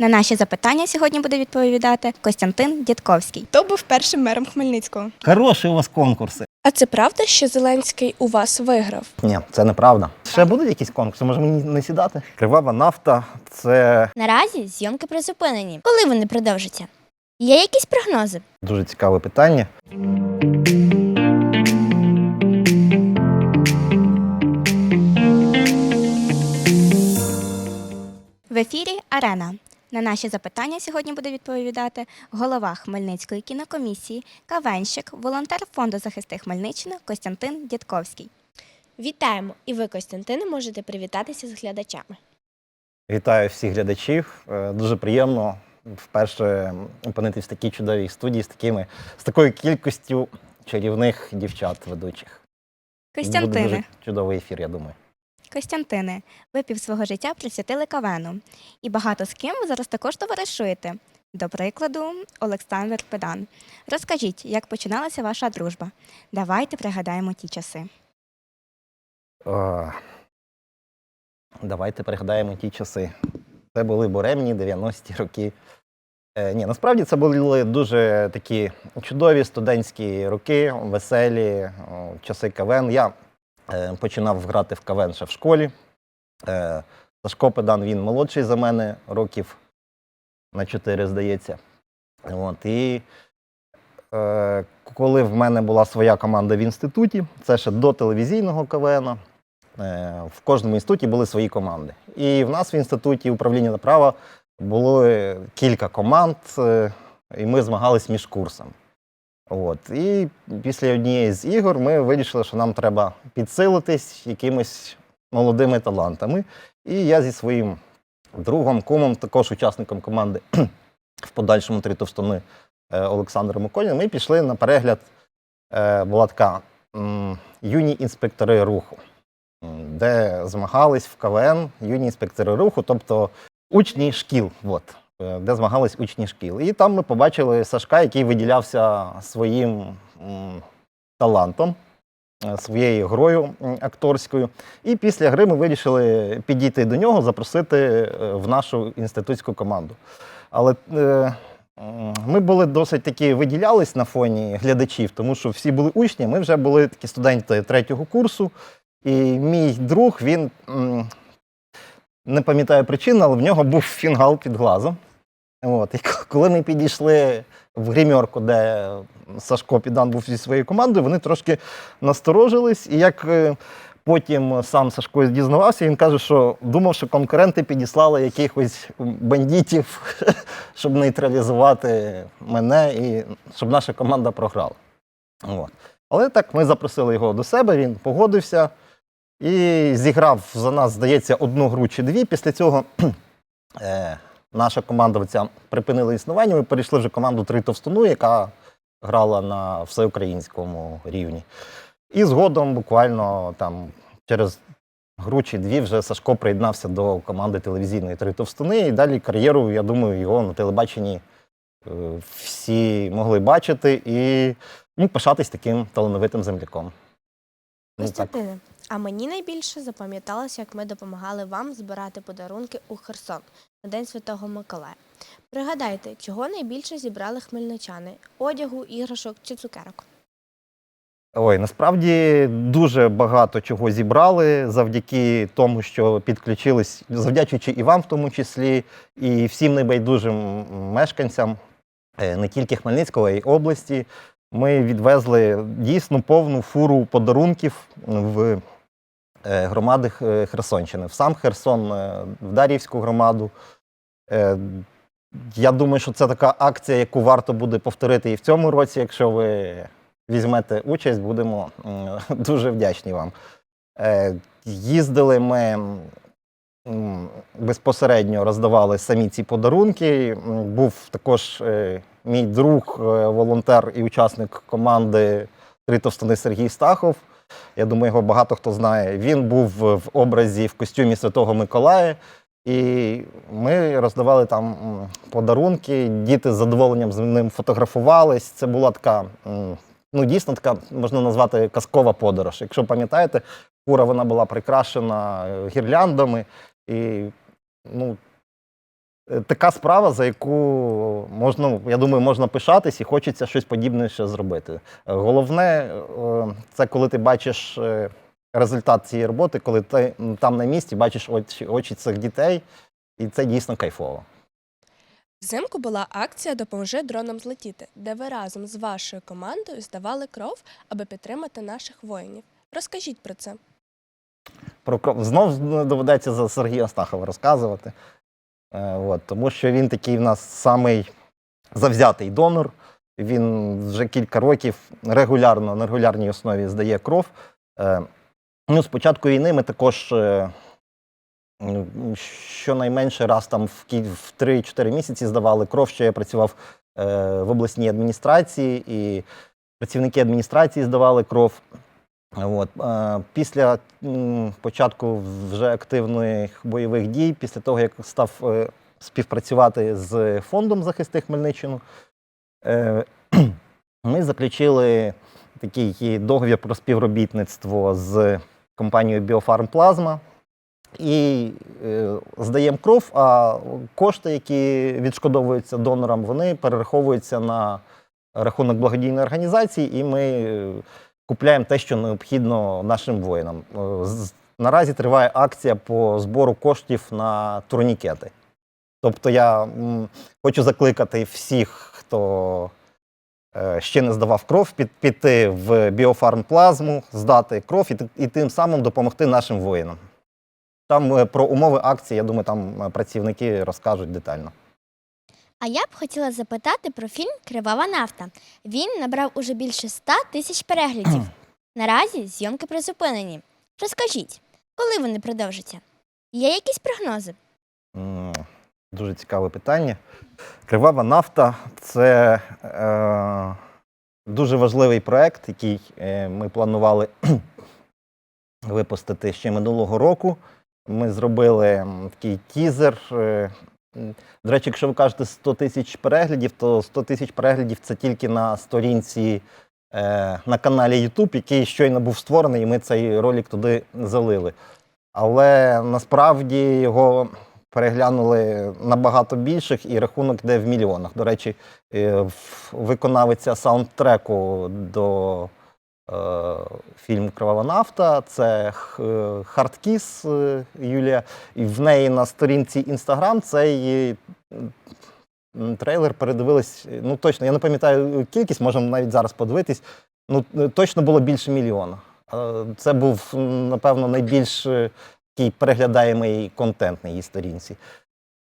На наші запитання сьогодні буде відповідати Костянтин Дідковський. Хто був першим мером Хмельницького? Хороші у вас конкурси. А це правда, що Зеленський у вас виграв? Ні, це неправда. Ще будуть якісь конкурси? Може мені не сідати? Кривава нафта це Наразі зйомки призупинені. Коли вони продовжаться? Є якісь прогнози? дуже цікаве питання. В ефірі Арена. На наші запитання сьогодні буде відповідати голова Хмельницької кінокомісії, кавенщик, волонтер фонду захисти Хмельниччини Костянтин Дідковський. Вітаємо! І ви, Костянтине, можете привітатися з глядачами. Вітаю всіх глядачів. Е, Дуже приємно вперше опинитись в такій чудовій студії з такими з такою кількістю чарівних дівчат ведучих. Буде Костянтине, дуже чудовий ефір, я думаю. Костянтине, ви пів свого життя присвятили кавену. І багато з ким ви зараз також товаришуєте. До прикладу, Олександр Педан. Розкажіть, як починалася ваша дружба? Давайте пригадаємо ті часи. Е, Давайте пригадаємо ті часи. Це були буремні 90-ті роки. Е, ні, насправді це були дуже такі чудові студентські роки, веселі, о, часи КВН. Я починав грати в КВН ще в школі. Е, Сашко Педан, він молодший за мене, років на 4, здається. От, і е, коли в мене була своя команда в інституті, це ще до телевізійного КВН, е, в кожному інституті були свої команди. І в нас в інституті управління права було е, кілька команд, е, і ми змагались між курсами. От. І після однієї з ігор ми вирішили, що нам треба підсилитись якимись молодими талантами. І я зі своїм другом, кумом, також учасником команди в подальшому три товстони е, Олександром Миколіним, ми пішли на перегляд. Е, Була така юні інспектори руху, де змагались в КВН юні інспектори руху, тобто учні шкіл, от, де змагались учні шкіл. І там ми побачили Сашка, який виділявся своїм талантом, е, своєю грою акторською. І після гри ми вирішили підійти до нього, запросити е, в нашу інститутську команду. Але е, ми були досить таки виділялись на фоні глядачів, тому що всі були учні, ми вже були такі студенти третього курсу. І мій друг, він не пам'ятаю причин, але в нього був фінгал під глазом. От. І коли ми підійшли в гримерку, де Сашко Підан був зі своєю командою, вони трошки насторожились. І як е, потім сам Сашко дізнавався, він каже, що думав, що конкуренти підіслали якихось бандитів, щоб нейтралізувати мене і щоб наша команда програла. От. Але так ми запросили його до себе, він погодився і зіграв за нас, здається, одну гру чи дві. Після цього е, наша команда оця припинила існування. Ми перейшли вже команду Три Товстону, яка грала на всеукраїнському рівні. І згодом, буквально там через гру чи дві, вже Сашко приєднався до команди телевізійної Три Товстуни. І далі кар'єру, я думаю, його на телебаченні е, всі могли бачити і ну, пишатись таким талановитим земляком. Ну. Костянтине, а мені найбільше запам'яталося, як ми допомагали вам збирати подарунки у Херсон на День Святого Миколая. Пригадайте, чого найбільше зібрали хмельничани: одягу, іграшок чи цукерок? Ой, насправді дуже багато чого зібрали завдяки тому, що підключились, завдячуючи і вам в тому числі, і всім небайдужим мешканцям е, не тільки Хмельницького, а й області. Ми відвезли дійсно повну фуру подарунків в громади Херсонщини, в сам Херсон, е, в Дар'ївську громаду. Е, Я думаю, що це така акція, яку варто буде повторити і в цьому році, якщо ви візьмете участь, будемо дуже вдячні вам. Е, Їздили ми безпосередньо роздавали самі ці подарунки. Був також е, мій друг, е, волонтер і учасник команди Три товстини Сергій Стахов. Я думаю, його багато хто знає. Він був в образі в костюмі Святого Миколая. І ми роздавали там подарунки, діти з задоволенням з ним фотографувались. Це була така, ну дійсно така, можна назвати казкова подорож. Якщо пам'ятаєте, фура вона була прикрашена гірляндами. І ну, така справа, за яку можна, я думаю, можна пишатись і хочеться щось подібне ще зробити. Головне, е, це коли ти бачиш е, результат цієї роботи, коли ти там на місці бачиш очі, очі цих дітей, і це дійсно кайфово. Взимку була акція Допоможи дронам злетіти, де ви разом з вашою командою здавали кров, аби підтримати наших воїнів. Розкажіть про це. Про кров знов доведеться за Сергія Астахова розказувати. Е, от, тому що він такий в нас самий завзятий донор. Він вже кілька років регулярно на регулярній основі здає кров. Е, ну, з початку війни ми також е, щонайменше раз там в, 3-4 місяці здавали кров, що я працював в обласній адміністрації, і працівники адміністрації здавали кров. От. Після початку вже активних бойових дій, після того, як став е, співпрацювати з фондом захисти Хмельниччину, е, ми заключили такий договір про співробітництво з компанією Біофарм Плазма. І е, здаємо кров, а кошти, які відшкодовуються донорам, вони перераховуються на рахунок благодійної організації, і ми купляємо те, що необхідно нашим воїнам. Е, Наразі триває акція по збору коштів на турнікети. Тобто я хочу закликати всіх, хто е, ще не здавав кров, піти в біофармплазму, здати кров і, і тим самим допомогти нашим воїнам. Там е, про умови акції, я думаю, там працівники розкажуть детально. А я б хотіла запитати про фільм Кривава нафта. Він набрав уже більше 100 тисяч переглядів. Наразі зйомки призупинені. Розкажіть, коли вони продовжаться? Є якісь прогнози? М, Дуже цікаве питання. Кривава нафта це е, дуже важливий проект, який е, ми планували випустити ще минулого року. Ми зробили м, такий тізер. е, До речі, якщо ви кажете 100 тисяч переглядів, то 100 тисяч переглядів це тільки на сторінці е, на каналі YouTube, який щойно був створений, і ми цей ролик туди залили. Але насправді його переглянули набагато більших, і рахунок йде в мільйонах. До речі, е, виконавиця саундтреку до е, фільму Кривава нафта це Хардкіс е, Юлія. І в неї на сторінці Інстаграм цей трейлер передивились. Ну точно, я не пам'ятаю кількість, можемо навіть зараз подивитись. Ну, е, точно було більше мільйона. Е, Це був, напевно, найбільш е, такий переглядаємий контент на її сторінці.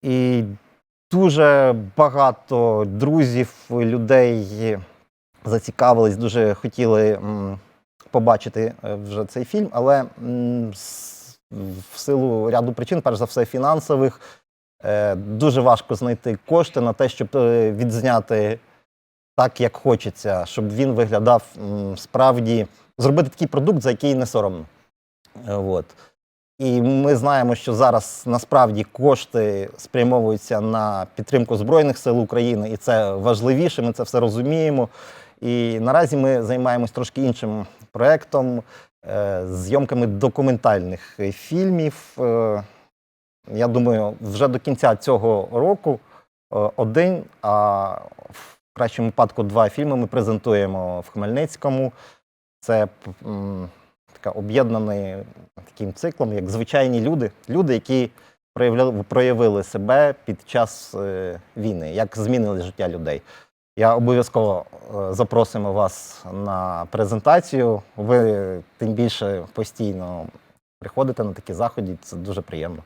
І дуже багато друзів, людей зацікавились, дуже хотіли побачити е, вже цей фільм, але в силу ряду причин, перш за все, фінансових, е, дуже важко знайти кошти на те, щоб е, відзняти так, як хочеться, щоб він виглядав справді, зробити такий продукт, за який не соромно. От. І ми знаємо, що зараз насправді кошти спрямовуються на підтримку Збройних сил України, і це важливіше, ми це все розуміємо. І наразі ми займаємось трошки іншим проєктом, е, зйомками документальних фільмів. Е, Я думаю, вже до кінця цього року е, один, а в кращому випадку два фільми ми презентуємо в Хмельницькому. Це така об'єднаний таким циклом, як звичайні люди, люди, які проявили себе під час війни, як змінили життя людей. Я обов'язково е, запросимо вас на презентацію. Ви тим більше постійно приходите на такі заходи, це дуже приємно.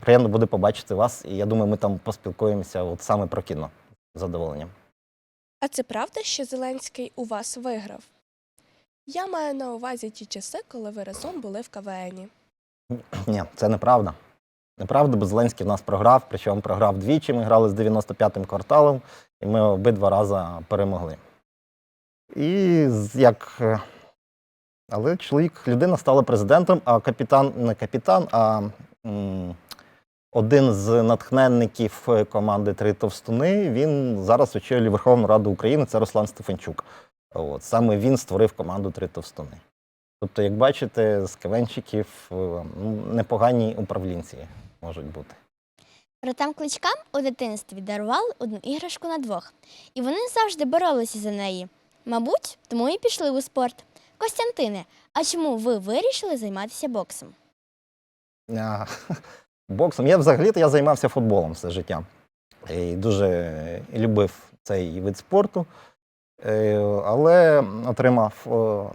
Приємно буде побачити вас, і я думаю, ми там поспілкуємося от саме про кіно з задоволенням. А це правда, що Зеленський у вас виграв? Я маю на увазі ті часи, коли ви разом були в КВНі. Ні, це неправда. Неправда, бо Зеленський в нас програв, причому програв двічі. Ми грали з 95-м кварталом, і ми обидва рази перемогли. І як. е, Але чоловік, людина стала президентом, а капітан не капітан, а м, один з натхненників команди Три товстуни. Він зараз очолює Верховну Раду України, це Руслан Стефанчук. От, саме він створив команду Три товстуни. Тобто, як бачите, з кавенчиків е, непогані управлінці можуть бути. Братам кличкам у дитинстві дарували одну іграшку на двох, і вони завжди боролися за неї. Мабуть, тому і пішли у спорт. Костянтине, а чому ви вирішили займатися боксом? А, Боксом. Я взагалі-то я займався футболом все життя. І дуже любив цей вид спорту. Е, Але отримав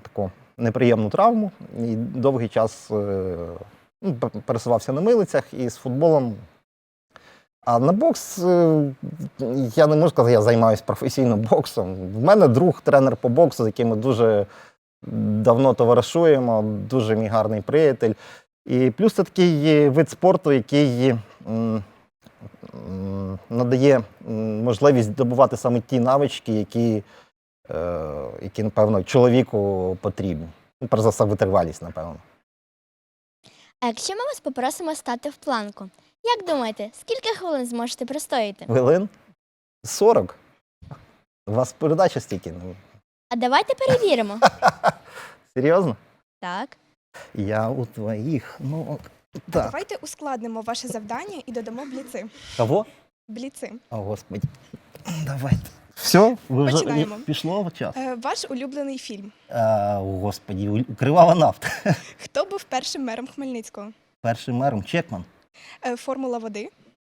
таку неприємну травму і довгий час е, пересувався на милицях і з футболом. А на бокс е, я не можу сказати, я займаюся професійно боксом. В мене друг, тренер по боксу, з яким ми дуже давно товаришуємо, дуже мій гарний приятель. І плюс це такий вид спорту, який надає можливість добувати саме ті навички, які, е, які напевно, чоловіку потрібні. Ну, перш за все, витривалість, напевно. А якщо ми вас попросимо стати в планку, як думаєте, скільки хвилин зможете простояти? Хвилин 40. У вас передача стільки. Ну, А давайте перевіримо. Серйозно? Так. Я у твоїх ног. Так. Давайте ускладнимо ваше завдання і додамо бліци. Кого? Бліци. О, Господи. Давайте. Все, ви вже Починаємо. пішло час. Е, ваш улюблений фільм. А, Господі, у- кривава нафта. Хто був першим мером Хмельницького? Першим мером Чекман. Е, формула води,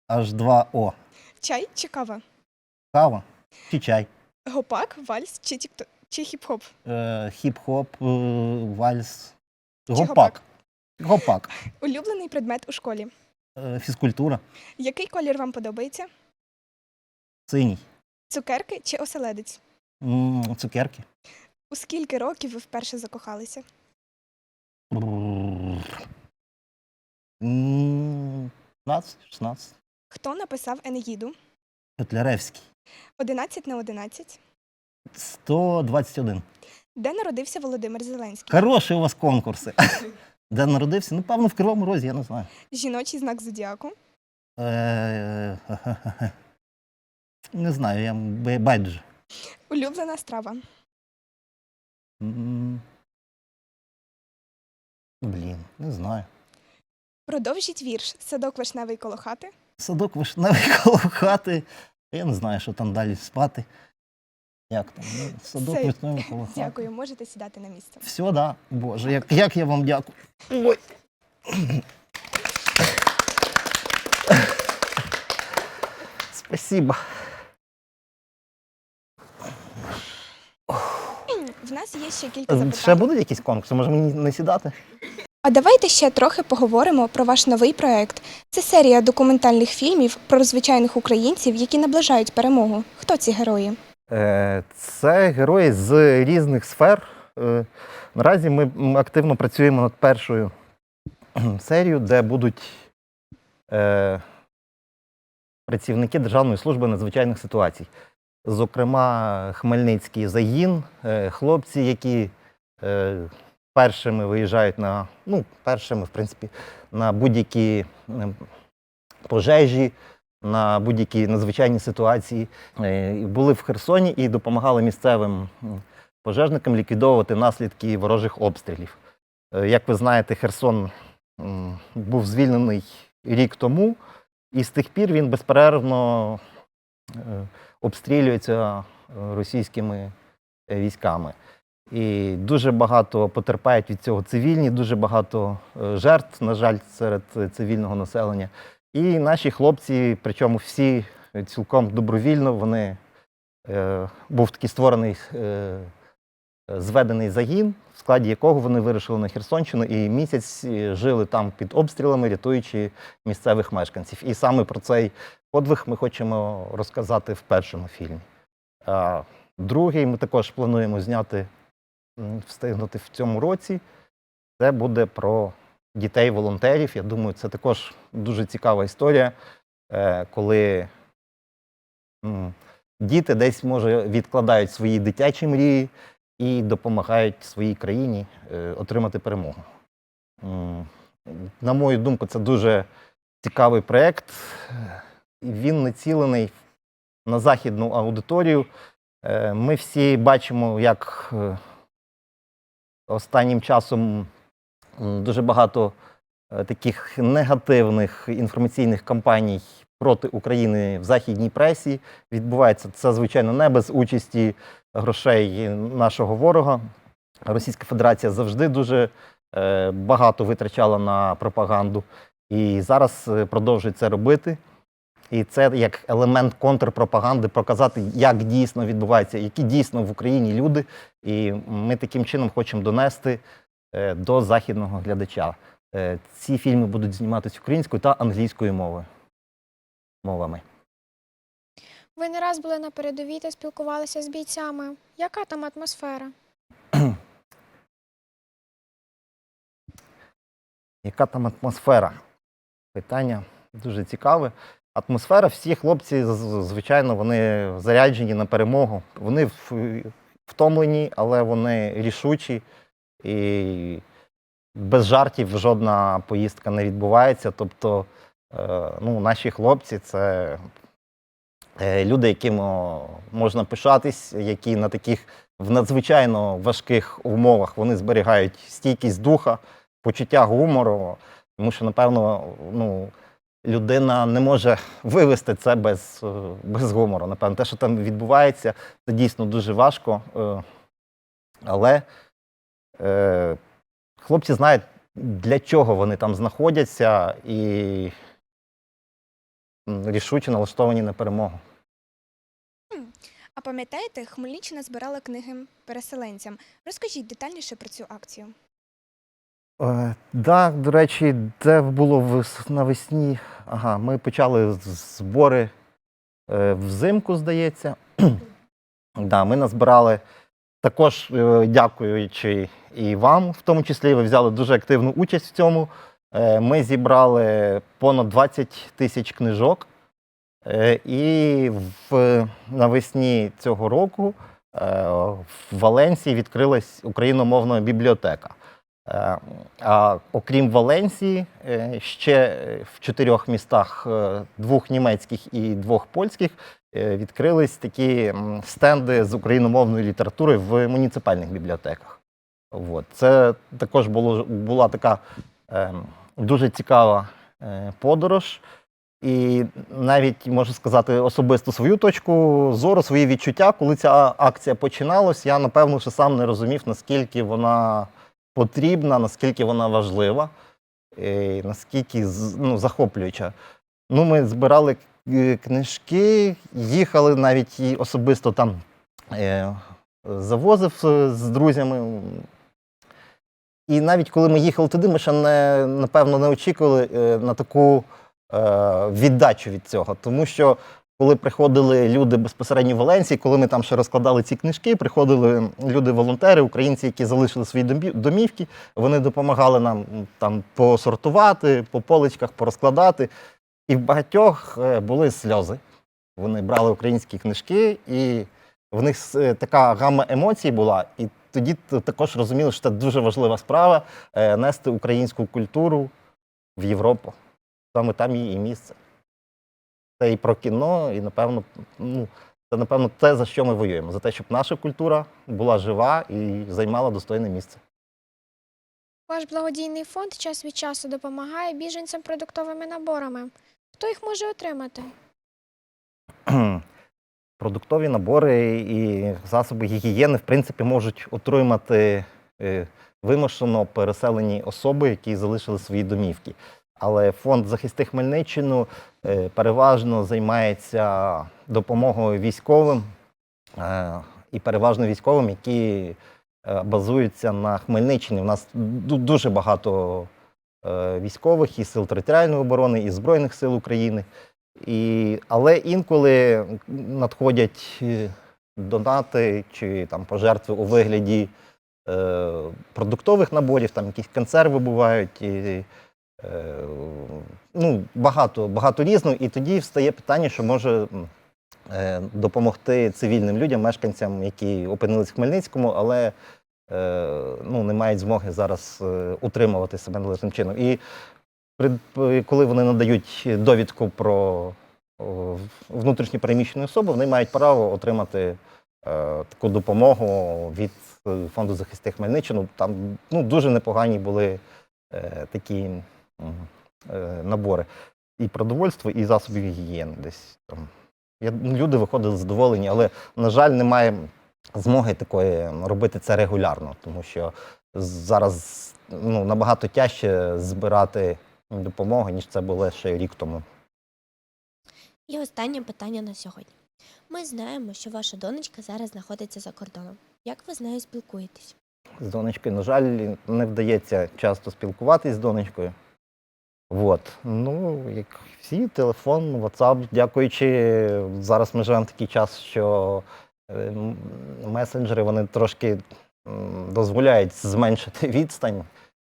H2O. чай чи кава? Кава чи чай. Гопак, вальс чи тікто чи хіп-хоп? Е, хіп-хоп, е, вальс. гопак? Гопак. Гопак. Улюблений предмет у школі. Е, фізкультура. Який колір вам подобається? Синій. Цукерки чи оселедець? М, цукерки. У скільки років ви вперше закохалися? М, 15, 16. Хто написав Енеїду? Котляревський. 11 на 11. 121. Де народився Володимир Зеленський? Хороші у вас конкурси. Де народився? Ну, певно, в Кривому Розі, я не знаю. Жіночий знак зодіаку. Е, Не знаю, я байдуже. Улюблена страва. М. Блін, не знаю. Продовжіть вірш Садок вишневий коло хати. Садок вишневий коло хати. Я не знаю, що там далі спати. Як там? Ну, садок Все. вишневий коло хати. Дякую, можете сідати на місце. Все, да. Боже, як, як я вам дякую. Ой. Спасибо. В нас є ще кілька запитань. Ще будуть якісь конкурси? Може мені не сідати? А давайте ще трохи поговоримо про ваш новий проект. Це серія документальних фільмів про звичайних українців, які наближають перемогу. Хто ці герої? Е, Це герої з різних сфер. Е, Наразі ми активно працюємо над першою серією, де будуть е, працівники Державної служби надзвичайних ситуацій. Зокрема, Хмельницький загін, е, хлопці, які е, першими виїжджають на, ну, першими, в принципі, на будь-які ем, пожежі, на будь-які надзвичайні ситуації. Е, Були в Херсоні і допомагали місцевим пожежникам ліквідовувати наслідки ворожих обстрілів. Як ви знаєте, Херсон був звільнений рік тому, і з тих пір він безперервно обстрілюється е, російськими е, військами. І дуже багато потерпають від цього цивільні, дуже багато е, жертв, на жаль, серед цивільного населення. І наші хлопці, причому всі цілком добровільно, вони був такий створений зведений загін, в складі якого вони вирушили на Херсонщину і місяць е, жили там під обстрілами, рятуючи місцевих мешканців. І саме про цей подвиг ми хочемо розказати в першому фільмі. Другий ми також плануємо зняти, встигнути в цьому році. Це буде про дітей-волонтерів. Я думаю, це також дуже цікава історія, е, коли діти десь, може, відкладають свої дитячі мрії і допомагають своїй країні е, отримати перемогу. На мою думку, це дуже цікавий проєкт. Він націлений на західну аудиторію. Е, Ми всі бачимо, як е, останнім часом дуже багато таких негативних інформаційних кампаній проти України в західній пресі. Відбувається це, звичайно, не без участі грошей нашого ворога. Російська Федерація завжди дуже е, багато витрачала на пропаганду і зараз е, продовжує це робити. І це як елемент контрпропаганди, показати, як дійсно відбувається, які дійсно в Україні люди. І ми таким чином хочемо донести е, до західного глядача. Ці фільми будуть зніматися українською та англійською мовою. Мовами. Ви не раз були на передовій та спілкувалися з бійцями. Яка там атмосфера? Яка там атмосфера? Питання дуже цікаве. Атмосфера, всі хлопці, звичайно, вони заряджені на перемогу. Вони втомлені, але вони рішучі. І без жартів жодна поїздка не відбувається. Тобто, ну, наші хлопці це е, люди, яким можна пишатись, які на таких в надзвичайно важких умовах вони зберігають стійкість духа, почуття гумору. Тому що, напевно, ну, людина не може вивести це без, е, без гумору. Напевно, те, що там відбувається, це дійсно дуже важко. е, Але е, хлопці знають, для чого вони там знаходяться, і рішуче налаштовані на перемогу. А пам'ятаєте, Хмельниччина збирала книги переселенцям. Розкажіть детальніше про цю акцію. Е, да, до речі, це було вес- навесні. Ага, ми почали збори е, взимку, здається. да, ми назбирали також, е, дякуючи і вам, в тому числі, ви взяли дуже активну участь в цьому. Е, ми зібрали понад 20 тисяч книжок. Е, і в, навесні цього року е, в Валенсії відкрилась україномовна бібліотека. А окрім Валенсії, ще в чотирьох містах, двох німецьких і двох польських, відкрились такі стенди з україномовної літератури в муніципальних бібліотеках. От. Це також було, була така е, дуже цікава е, подорож. І навіть можу сказати особисто свою точку зору, свої відчуття, коли ця акція починалась, я напевно ще сам не розумів, наскільки вона потрібна, наскільки вона важлива, і наскільки ну, захоплююча. Ну, ми збирали е, книжки, їхали навіть особисто там е, завозив е, з друзями. І навіть коли ми їхали туди, ми ще не, напевно не очікували е, на таку е, віддачу від цього. Тому що коли приходили люди безпосередньо в Валенсії, коли ми там ще розкладали ці книжки, приходили люди-волонтери, українці, які залишили свої домівки, вони допомагали нам там посортувати, по поличках порозкладати. І в багатьох е, були сльози. Вони брали українські книжки, і в них така гамма емоцій була. І тоді також розуміли, що це дуже важлива справа е, нести українську культуру в Європу. Саме там її і місце. Це і про кіно, і напевно, ну, це напевно те, за що ми воюємо. За те, щоб наша культура була жива і займала достойне місце. Ваш благодійний фонд час від часу допомагає біженцям продуктовими наборами. Хто їх може отримати? Продуктові набори і засоби гігієни, в принципі, можуть отримати е, вимушено переселені особи, які залишили свої домівки. Але фонд захисти Хмельниччину е, переважно займається допомогою військовим е, і переважно військовим, які базуються на Хмельниччині. У нас дуже багато військових і сил територіальної оборони, і Збройних сил України. І, але інколи надходять е, донати чи там пожертви у вигляді е, продуктових наборів, там якісь консерви бувають. І, е, ну, багато, багато різного. І тоді встає питання, що може е, допомогти цивільним людям, мешканцям, які опинились в Хмельницькому, але ну, не мають змоги зараз утримувати себе належним чином. І коли вони надають довідку про о, внутрішньо переміщену особу, вони мають право отримати е, таку допомогу від е, фонду захисти Хмельниччину. Там ну, дуже непогані були е, такі е, набори. і продовольство, і засобів гігієни. Десь там. Я, люди виходили задоволені, але, на жаль, немає змоги такої робити це регулярно, тому що зараз ну, набагато тяжче збирати допомогу, ніж це було ще рік тому. І останнє питання на сьогодні. Ми знаємо, що ваша донечка зараз знаходиться за кордоном. Як ви з нею спілкуєтесь? З донечкою, на жаль, не вдається часто спілкуватись з донечкою. От. Ну, як всі, телефон, WhatsApp, дякуючи. Зараз ми живемо в такий час, що е, месенджери вони трошки дозволяють зменшити відстань.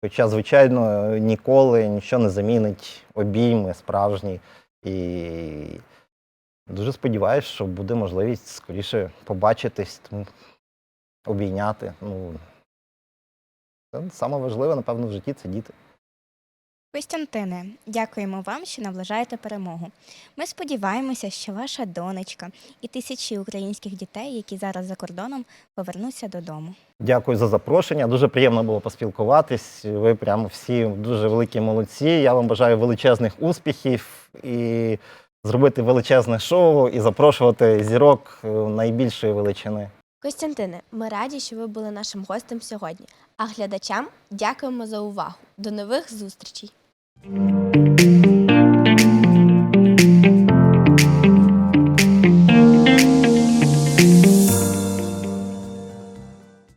Хоча, звичайно, ніколи нічого не замінить обійми справжні. І дуже сподіваюся, що буде можливість скоріше побачитись, тому обійняти. Ну, це саме напевно, в житті це діти. Костянтине, дякуємо вам, що наближаєте перемогу. Ми сподіваємося, що ваша донечка і тисячі українських дітей, які зараз за кордоном, повернуться додому. Дякую за запрошення. Дуже приємно було поспілкуватись. Ви прямо всі дуже великі молодці. Я вам бажаю величезних успіхів і зробити величезне шоу і запрошувати зірок е, найбільшої величини. Костянтине, ми раді, що ви були нашим гостем сьогодні. А глядачам дякуємо за увагу. До нових зустрічей! Thank you.